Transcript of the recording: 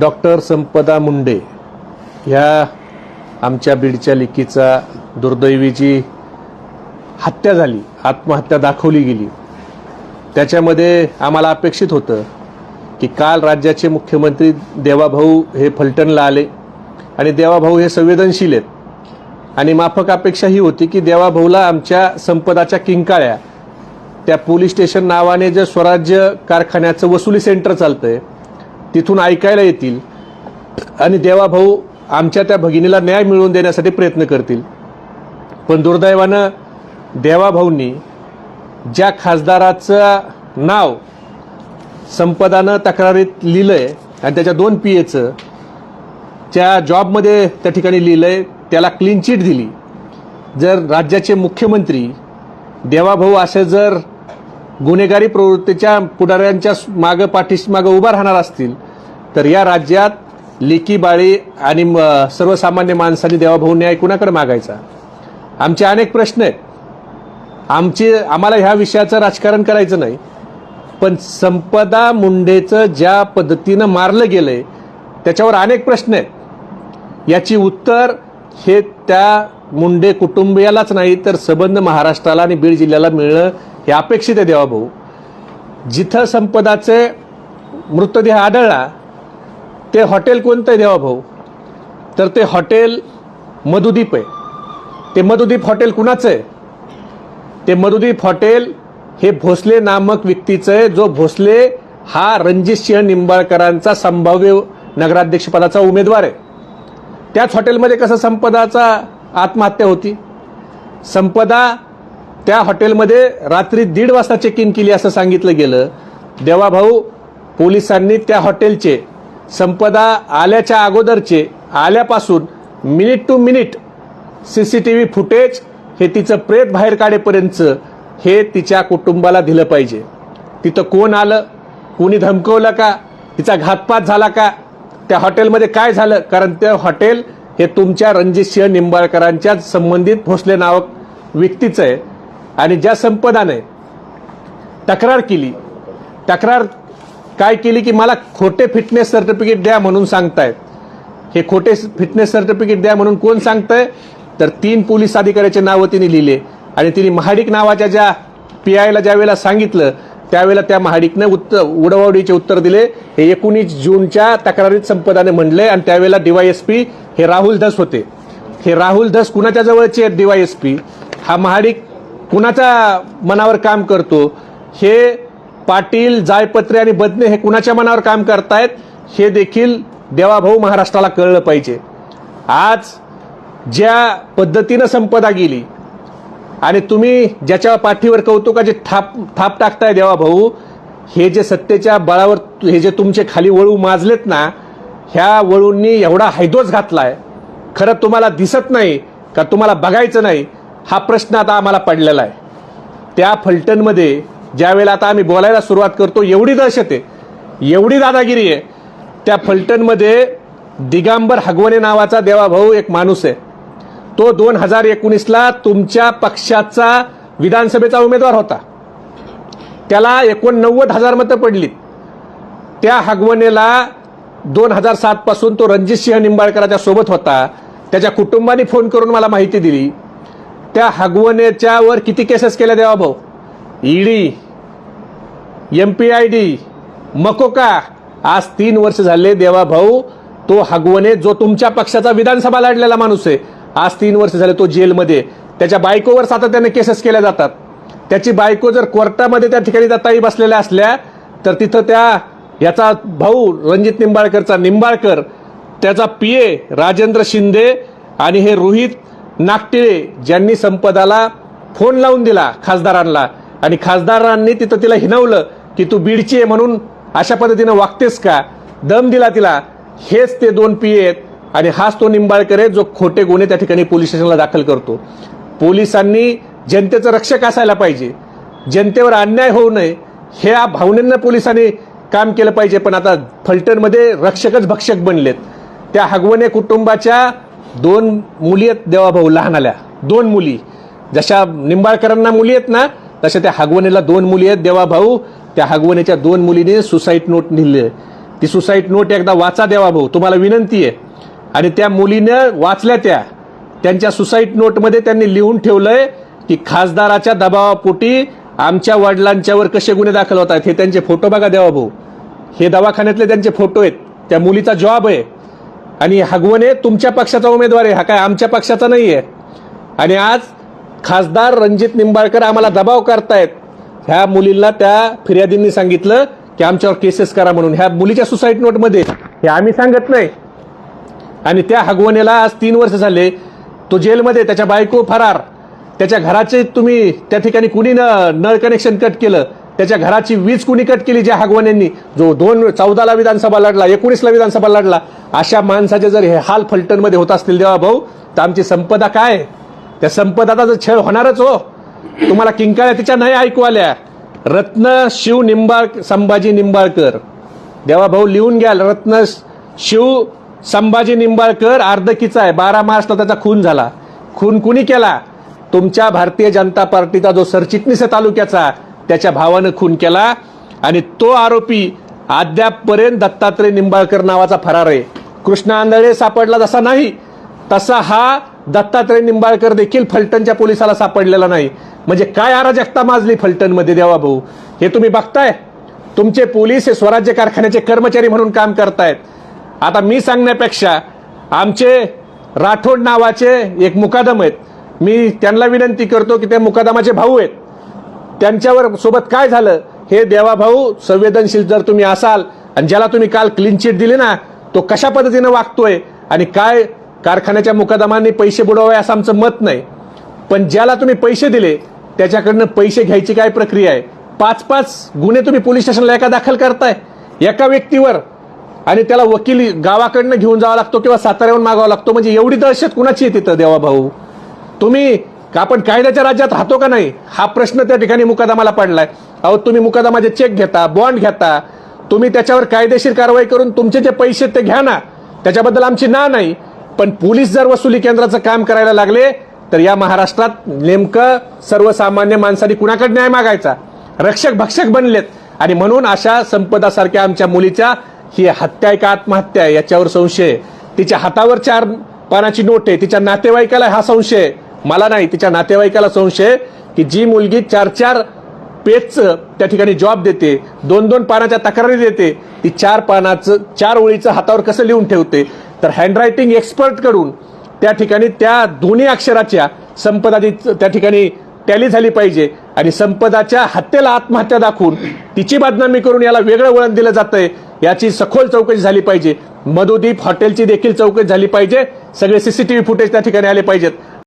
Doctor संपदा मुंडे ह्या आमच्या बीडच्या लिकीचा दुर्दैवीची हत्या झाली आत्महत्या दाखवली गेली. त्याच्यामध्ये आम्हाला अपेक्षित होतं की काल राज्याचे मुख्यमंत्री देवाभाऊ हे फलटणला आले आणि देवाभाऊ हे संवेदनशील आहेत. आणि माफक अपेक्षा ही होती की देवाभाऊला आमच्या संपदाच्या किंकाळ्या त्या पोलीस स्टेशन नावाने जे स्वराज्य कारखान्याचं वसुली सेंटर चालतं आहे तिथून ऐकायला येतील आणि देवाभाऊ आमच्या त्या भगिनीला न्याय मिळवून देण्यासाठी प्रयत्न करतील. पण दुर्दैवानं देवाभाऊंनी ज्या खासदाराचं नाव संपदानं तक्रारीत लिहिलं आहे आणि त्याच्या दोन पी एचं त्या जॉबमध्ये त्या ठिकाणी लिहिलं आहे त्याला क्लीन चिट दिली. जर राज्याचे मुख्यमंत्री देवाभाऊ असे जर गुन्हेगारी प्रवृत्तीच्या पुढाऱ्यांच्या मागं पाठीमागं उभा राहणार असतील तर या राज्यात लेकी बाळी आणि म- सर्वसामान्य माणसांनी देवाभाऊ न्याय कुणाकडे मागायचा. आमचे अनेक प्रश्न आहेत. आमचे आम्हाला ह्या विषयाचं राजकारण करायचं नाही. पण संपदा मुंडेचं ज्या पद्धतीनं मारलं गेलंय त्याच्यावर अनेक प्रश्न आहेत. याची उत्तर हे त्या मुंडे कुटुंबियालाच नाही तर सबंध महाराष्ट्राला आणि बीड जिल्ह्याला मिळणं हे अपेक्षित आहे देवाभाऊ. जिथं संपदाचे मृतदेह आढळला ते हॉटेल कोणतं आहे देवाभाऊ तर ते हॉटेल मधुदीप आहे. ते मधुदीप हॉटेल कुणाचं आहे? ते मधुदीप हॉटेल हे भोसले नामक व्यक्तीचं आहे जो भोसले हा रणजित सिंह निंबाळकरांचा संभाव्य नगराध्यक्षपदाचा उमेदवार आहे. त्याच हॉटेलमध्ये कसं संपदाचा आत्महत्या होती? संपदा त्या हॉटेलमध्ये रात्री दीड वाजता चेक इन केली असं सांगितलं गेलं. देवाभाऊ पोलिसांनी त्या हॉटेलचे संपदा आल्याच्या अगोदरचे आल्यापासून minute to minute C C T V footage हे तिचं प्रेत बाहेर काढेपर्यंतचं हे तिच्या कुटुंबाला दिलं पाहिजे. तिथं कोण आलं? कोणी धमकवलं का? तिचा घातपात झाला का? त्या हॉटेलमध्ये काय झालं? कारण ते हॉटेल हे तुमच्या रणजित सिंह निंबाळकरांच्या संबंधित भोसले नावक व्यक्तीचं आहे. आणि ज्या संपदाने तक्रार केली तक्रार काय केली की मला खोटे फिटनेस सर्टिफिकेट द्या म्हणून सांगतायत हे खोटे फिटनेस सर्टिफिकेट द्या म्हणून कोण सांगतंय? तर तीन पोलीस अधिकाऱ्याचे नावं तिने लिहिले. आणि तिने महाडिक नावाच्या ज्या पी आयला ज्या वेळेला सांगितलं त्यावेळेला त्या महाडिकनं उत्तर उडवाउडीचे उत्तर दिले. हे एकोणीस जूनच्या तक्रारीत संपदाने म्हणले आणि त्यावेळेला डीवायएसपी हे राहुल धस होते. हे राहुल धस कुणाच्या जवळचे आहेत डीवायएसपी हा महाडिक कुणाच्या मनावर काम करतो? हे पाटील जायपत्रे आणि बदने हे कुणाच्या मनावर काम करतायत हे देखील देवाभाऊ महाराष्ट्राला कळलं पाहिजे. आज ज्या पद्धतीनं संपदा गेली आणि तुम्ही ज्याच्या पाठीवर कौतुकाचे थाप थाप टाकताय देवाभाऊ हे जे सत्तेच्या बळावर हे जे तुमचे खाली वळू माजलेत ना ह्या वळूंनी एवढा हैदोस घातलाय. खरं तुम्हाला दिसत नाही का तुम्हाला बघायचं नाही हा प्रश्न आता आम्हाला पडलेला आहे. त्या फलटणमध्ये ज्यावेळेला आता आम्ही बोलायला सुरुवात करतो एवढी दहशत आहे एवढी दादागिरी आहे. त्या फलटणमध्ये दिगांबर हगवणे नावाचा देवाभाऊ एक माणूस आहे. तो दोन हजार एकोणीसला तुमच्या पक्षाचा विधानसभेचा उमेदवार होता. त्याला एकोणनव्वद हजार मतं पडली. त्या हगवणेला दोन हजार सातपासून तो रणजित सिंह निंबाळकराच्या सोबत होता. त्याच्या कुटुंबाने फोन करून मला माहिती दिली. त्या हगवणेच्यावर किती केसेस केल्या Deva Bhau ED. M P I D MCOCA आज तीन वर्ष झाले देवा भाऊ तो हगवणे जो तुमच्या पक्षाचा विधानसभा लढलेला माणूस आहे. आज तीन वर्ष झाले तो जेलमध्ये. त्याच्या बायकोवर सातत्याने केसेस केल्या जातात. त्याची बायको जर कोर्टामध्ये त्या ठिकाणी जाताही बसलेल्या असल्या तर तिथं त्या याचा भाऊ रणजित निंबाळकरचा निंबाळकर त्याचा पीए राजेंद्र शिंदे आणि हे रोहित नागटिळे ज्यांनी संपदाला फोन लावून दिला खासदारांना. आणि खासदारांनी तिथं तिला हिनवलं. की तू बीडची आहे म्हणून अशा पद्धतीनं वागतेस का? दम दिला तिला. हेच ते दोन पी आहेत आणि हाच तो निंबाळकर आहे जो खोटे गुन्हे त्या ठिकाणी पोलीस स्टेशनला दाखल करतो. पोलिसांनी जनतेचं रक्षक असायला पाहिजे. जनतेवर अन्याय होऊ नये. ह्या भावनेनं पोलिसांनी काम केलं पाहिजे पण आता फलटणमध्ये रक्षकच भक्षक बनलेत. त्या हगवणे कुटुंबाच्या दोन मुली आहेत देवाभाऊ लहान आल्या दोन मुली. जशा निंबाळकरांना मुली आहेत ना तशा त्या हगवणेला दोन मुली आहेत देवाभाऊ त्या हगवणेच्या दोन मुलीने सुसाईड नोट लिहिले. ती सुसाईड नोट एकदा वाचा द्यावा भाऊ. तुम्हाला विनंती आहे. आणि त्या मुलीनं वाचल्या त्या. त्यांच्या सुसाईड नोटमध्ये त्यांनी लिहून ठेवलंय की खासदाराच्या दबावापोटी आमच्या वडिलांच्यावर कसे गुन्हे दाखल होत आहेत हे त्यांचे फोटो बघा देवा भाऊ. हे दवाखान्यातले त्यांचे फोटो आहेत. त्या मुलीचा जॉब आहे. आणि हगवणे तुमच्या पक्षाचा उमेदवार आहे. हा काय आमच्या पक्षाचा नाही आहे आणि आज खासदार रणजित निंबाळकर आम्हाला दबाव करतायत. ह्या मुलींना त्या फिर्यादींनी सांगितलं की आमच्यावर केसेस करा म्हणून. ह्या मुलीच्या सुसाईड नोटमध्ये हे आम्ही सांगत नाही. आणि त्या हगवणेला आज तीन वर्ष झाले. तो जेलमध्ये त्याच्या बायको फरार. त्याच्या घराचे तुम्ही त्या ठिकाणी कुणी न नळ कनेक्शन कट केलं? त्याच्या घराची वीज कुणी कट केली ज्या हगवण्यांनी? जो दोन चौदाला विधानसभा लढला एकोणीसला विधानसभा लढला. अशा माणसाचे जर हे हाल फलटणमध्ये होत असतील देवा भाऊ तर आमची संपदा काय? त्या संपदाचा जर छळ होणारच हो. तुम्हाला किंकाळ्या तिच्या नाही ऐकू आल्या. रत्न शिव निंबाळ संभाजी निंबाळकर. देवा भाऊ लिहून घ्याल रत्न शिव संभाजी निंबाळकर अर्धकीचा आहे. बारा मार्चला त्याचा खून झाला. खून कुणी केला? तुमच्या भारतीय जनता पार्टीचा जो सरचिटणीस आहे तालुक्याचा त्याच्या भावानं खून केला. आणि तो आरोपी अद्यापपर्यंत दत्तात्रय निंबाळकर नावाचा फरार आहे. कृष्ण आंधळे सापडला जसा नाही तसा हा दत्तात्रय निंबाळकर देखील फलटणच्या पोलिसाला सापडलेला नाही. म्हणजे काय अराजकता माजली फलटणमध्ये देवा भाऊ? हे तुम्ही बघताय? तुमचे पोलीस हे स्वराज्य कारखान्याचे कर्मचारी म्हणून काम करतायत. आता मी सांगण्यापेक्षा आमचे राठोड नावाचे एक मुकादम आहेत. मी त्यांना विनंती करतो की ते मुकादमाचे भाऊ आहेत. त्यांच्यावर सोबत काय झालं? हे देवाभाऊ संवेदनशील जर तुम्ही असाल आणि ज्याला तुम्ही काल क्लीन चिट दिली ना तो कशा पद्धतीनं वागतोय आणि काय कारखान्याच्या मुकादमांनी पैसे बुडवावे असं आमचं मत नाही. पण ज्याला तुम्ही पैसे दिले त्याच्याकडनं पैसे घ्यायची काय प्रक्रिया आहे? पाच पाच गुन्हे तुम्ही पोलीस स्टेशनला एका दाखल करताय. एका व्यक्तीवर. आणि त्याला वकील गावाकडनं घेऊन जावा लागतो किंवा साताऱ्याहून मागावा लागतो. म्हणजे एवढी दहशत कुणाची आहे तिथं देवा भाऊ? तुम्ही का आपण कायद्याच्या राज्यात राहतो का नाही? हा प्रश्न त्या ठिकाणी मुकादमाला पडलाय. अहो तुम्ही मुकादमाचे चेक घेता बॉन्ड घेता. तुम्ही त्याच्यावर कायदेशीर कारवाई करून तुमचे जे पैसे ते घ्या ना. त्याच्याबद्दल आमची ना नाही. पण पोलीस जर वसुली केंद्राचं काम करायला लागले तर या महाराष्ट्रात नेमकं सर्वसामान्य माणसांनी कुणाकडे न्याय मागायचा? रक्षक भक्षक बनलेत. आणि म्हणून अशा संपदासारख्या आमच्या मुलीच्या ही हत्या आहे का आत्महत्या आहे याच्यावर संशय तिच्या हातावर चार पानाची नोट आहे. तिच्या नातेवाईकाला हा संशय मला नाही तिच्या नातेवाईकाला संशय की जी मुलगी चार चार पेजचं त्या ठिकाणी जॉब देते दोन दोन पानाच्या तक्रारी देते ती चार पानाचं चार ओळीचं हातावर कसं लिहून ठेवते? तर हँडरायटिंग एक्सपर्टकडून त्या ठिकाणी त्या दोन्ही अक्षराच्या संपदाची त्या ठिकाणी टॅली झाली पाहिजे आणि संपदाच्या हत्येला आत्महत्या दाखवून तिची बदनामी करून याला वेगळं वळण दिलं जातंय याची सखोल चौकशी झाली पाहिजे. मधुदीप हॉटेलची देखील चौकशी झाली पाहिजे. सगळे सीसीटीव्ही फुटेज त्या ठिकाणी आले पाहिजेत.